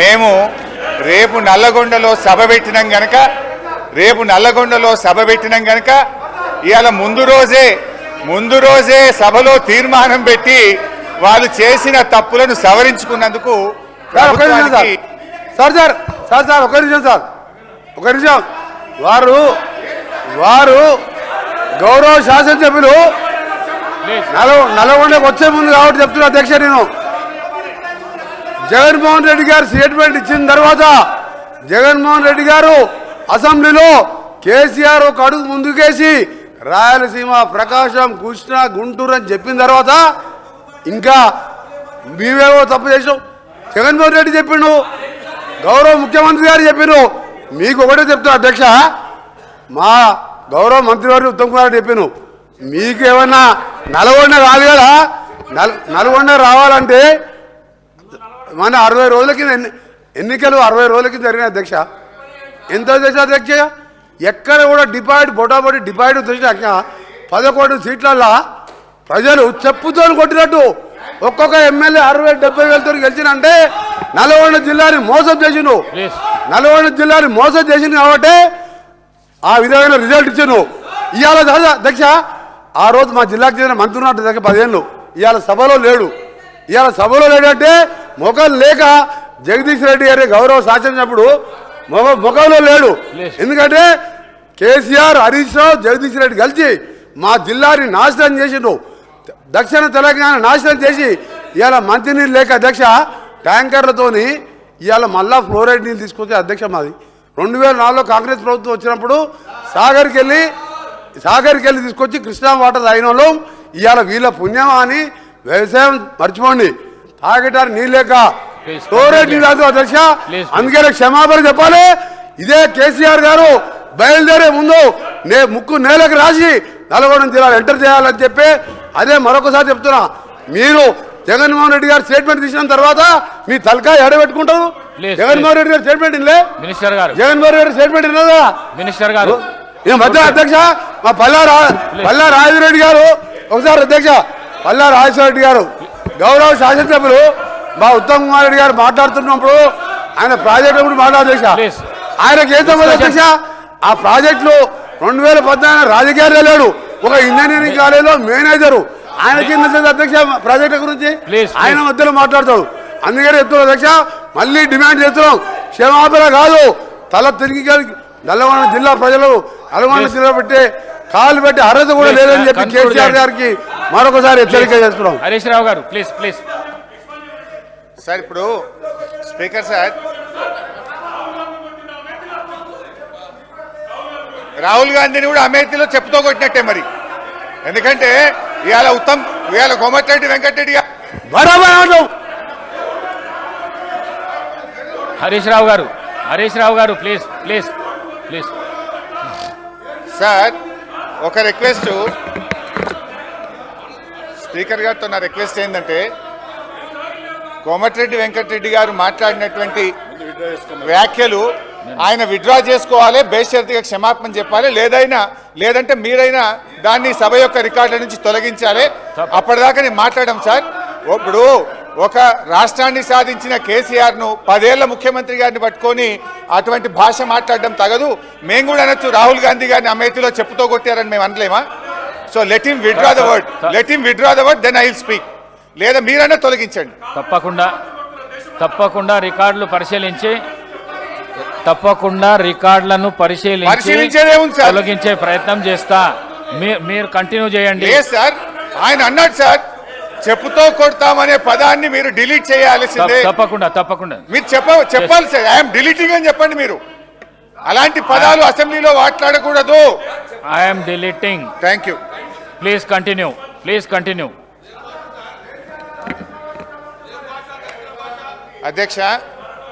మేము రేపు నల్లగొండలో సభ పెట్టినాం గనక రేపు నల్లగొండలో సభ పెట్టినాం గనక ఇవాళ ముందు రోజే ముందు రోజే సభలో తీర్మానం పెట్టి వాళ్ళు చేసిన తప్పులను సవరించుకున్నందుకు సార్ సార్. సార్ సార్ ఒక నిమిషం సార్. ఒక నిమిషం. వారు వారు గౌరవ శాసనసభ్యులు నల్గొండకు వచ్చే ముందు కాబట్టి చెప్తున్నా అధ్యక్ష నేను. జగన్మోహన్ రెడ్డి గారు స్టేట్మెంట్ ఇచ్చిన తర్వాత జగన్మోహన్ రెడ్డి గారు అసెంబ్లీలో కేసీఆర్ ఒక అడుగు ముందుకేసి రాయలసీమ ప్రకాశం కృష్ణ గుంటూరు అని చెప్పిన తర్వాత ఇంకా మీవేవో తప్పు చేసావు జగన్మోహన్ రెడ్డి చెప్పిండు గౌరవ ముఖ్యమంత్రి గారు చెప్పిండు. మీకు ఒకటే చెప్తా అధ్యక్ష మా గౌరవ మంత్రివారి ఉత్తమ్ కుమార్ రెడ్డి చెప్పాను మీకు ఏమన్నా నల్గొండ రాదు కదా? నల్ నల్గొండ రావాలంటే మన అరవై రోజుల కింద ఎన్ని ఎన్నికలు అరవై రోజుల కింద జరిగిన అధ్యక్ష? ఎంత చేసిన అధ్యక్ష? ఎక్కడ కూడా డిపాయిడ్ బొటాబొటి డిపాయిడ్ తెచ్చినాక పదకొండు సీట్లల్లో ప్రజలు చెప్పుతో కొట్టినట్టు ఒక్కొక్క ఎమ్మెల్యే అరవై డెబ్బై వేలతో గెలిచినంటే నల్గొండ జిల్లాని మోసం చేసిండు. నల్గొండ జిల్లాని మోసం చేసింది కాబట్టి ఆ విధమైన రిజల్ట్ ఇచ్చాను ఇవాళ అధ్యక్ష ఆ రోజు మా జిల్లాకు చెందిన మంత్రి ఉన్నట్టు దగ్గర పదిహేను ఇవాళ సభలో లేడు. ఇవాళ సభలో లేడంటే ముఖం లేక జగదీష్ రెడ్డి గారి గౌరవ శాసనప్పుడు ముఖ ముఖంలో లేడు. ఎందుకంటే కేసీఆర్ హరీష్ రావు జగదీష్ రెడ్డి కలిసి మా జిల్లాని నాశనం చేసిండు దక్షిణ తెలంగాణ నాశనం చేసి ఇవాళ మంచినీళ్ళు లేక అధ్యక్ష ట్యాంకర్లతోని ఇవాళ మళ్ళా ఫ్లోరైడ్ నీళ్ళు తీసుకొచ్చే అధ్యక్ష మాది. రెండు వేల నాలుగులో కాంగ్రెస్ ప్రభుత్వం వచ్చినప్పుడు సాగర్కి వెళ్ళి సాగర్కి వెళ్ళి తీసుకొచ్చి కృష్ణా వాటర్ తాగిన వాళ్ళు ఇవాళ వీళ్ళ పుణ్యమా అని వ్యవసాయం మర్చిపోండి. తాగటానికి నీళ్ళు లేక. Please, ఫ్లోరైడ్ నీళ్ళు అధ్యక్ష. అందుకనే క్షమాపణ చెప్పాలి. ఇదే కేసీఆర్ గారు బయలుదేరే ముందు నే ముక్కు నేలకు రాసి నల్గొండ జిల్లాలో ఎంటర్ చేయాలని చెప్పి అదే మరొకసారి చెప్తున్నా. మీరు జగన్మోహన్ రెడ్డి గారు స్టేట్మెంట్ తీసిన తర్వాత మీ తలకాయ ఎడబెట్టుకుంటారు? జగన్మోహన్ రెడ్డి గారు స్టేట్మెంట్ ఇల్లే మినిస్టర్ గారు. జగన్మోహన్ రెడ్డి స్టేట్మెంట్ ఇన్నదా మినిస్టర్ గారు. ఈ మధ్య అధ్యక్ష మా పల్లా పల్లా రాజరెడ్డి గారు ఒకసారి అధ్యక్ష పల్లా రాజేశ్వర రెడ్డి గారు. గౌరవ శాసనసభ్యులు మా ఉత్తమ్ కుమార్ రెడ్డి గారు మాట్లాడుతున్నప్పుడు ఆయన ప్రాజెక్టు గురించి మాట్లాడేశ. ఆయనకి ఏం సంబంధం అధ్యక్ష ఆ ప్రాజెక్టులో రెండు వేల పద్నాలుగు రాజకీయాలు లేడు ఒక ఇంజనీరింగ్ కాలేజీలో మేనేజరు. ఆయన కింద అధ్యక్ష ప్రాజెక్టు గురించి ఆయన మధ్యలో మాట్లాడతాడు. అందుకని చెప్తున్నాం అధ్యక్ష మళ్ళీ డిమాండ్ చేస్తున్నాం. క్షమాపణ కాదు. తల తిరిగి నల్లగొండ జిల్లా ప్రజలు నల్గొండ. జిల్లా పెట్టి కాలు పెట్టి అర్హత కూడా లేదని చెప్పి కేసీఆర్. గారికి మరొకసారి హెచ్చరిక చేస్తున్నాం. హరీష్ రావు గారు ప్లీజ్ ప్లీజ్ సార్ ఇప్పుడు స్పీకర్ సార్. రాహుల్ గాంధీని కూడా అమేథీలో చెప్పుతో కొట్టినట్టే మరి. ఎందుకంటే ఇవాళ ఉత్తమ్ ఇవాళ కోమటిరెడ్డి వెంకటరెడ్డి. హరీష్ రావు గారు హరీష్ రావు గారు ప్లీజ్ ప్లీజ్ ప్లీజ్ సార్ ఒక రిక్వెస్ట్ స్పీకర్ గారితో నా రిక్వెస్ట్ ఏంటంటే కోమటిరెడ్డి వెంకటరెడ్డి గారు మాట్లాడినటువంటి వ్యాఖ్యలు ఆయన విడ్రా చేసుకోవాలి బేషరతిగా క్షమాపణ చెప్పాలి లేదైనా లేదంటే మీరైనా దాన్ని సభ యొక్క రికార్డుల నుంచి తొలగించాలి. అప్పటిదాకా నేను మాట్లాడడం సార్. ఇప్పుడు ఒక రాష్ట్రాన్ని సాధించిన కేసీఆర్ను పదేళ్ళ ముఖ్యమంత్రి గారిని పట్టుకొని అటువంటి భాష మాట్లాడడం తగదు. మేము కూడా అనొచ్చు రాహుల్ గాంధీ గారిని అమేతిలో చెప్పుతో కొట్టారని మేము అనలేమా? So let him withdraw the word let him withdraw the word then I will speak లేదా మీరైనా తొలగించండి. తప్పకుండా తప్పకుండా రికార్డులు పరిశీలించి తప్పకుండా రికార్డులను పరిశీలించి. తొలగించే ప్రయత్నం చేస్తా. మీరు కంటిన్యూ చేయండి. సార్? ఆయన అన్నాడు సార్ చెప్పుతో కొడతామనే పదాన్ని మీరు డిలీట్ చేయాల్సిందే. తప్ప- తప్పకుండా తప్పకుండా. మీరు చెప్ప చెప్పాలి సార్. ఐఎమ్ డిలీటింగ్ అని చెప్పండి మీరు. అలాంటి పదాలు అసెంబ్లీలో మాట్లాడకూడదు. I'm deleting thank you please continue please continue అధ్యక్ష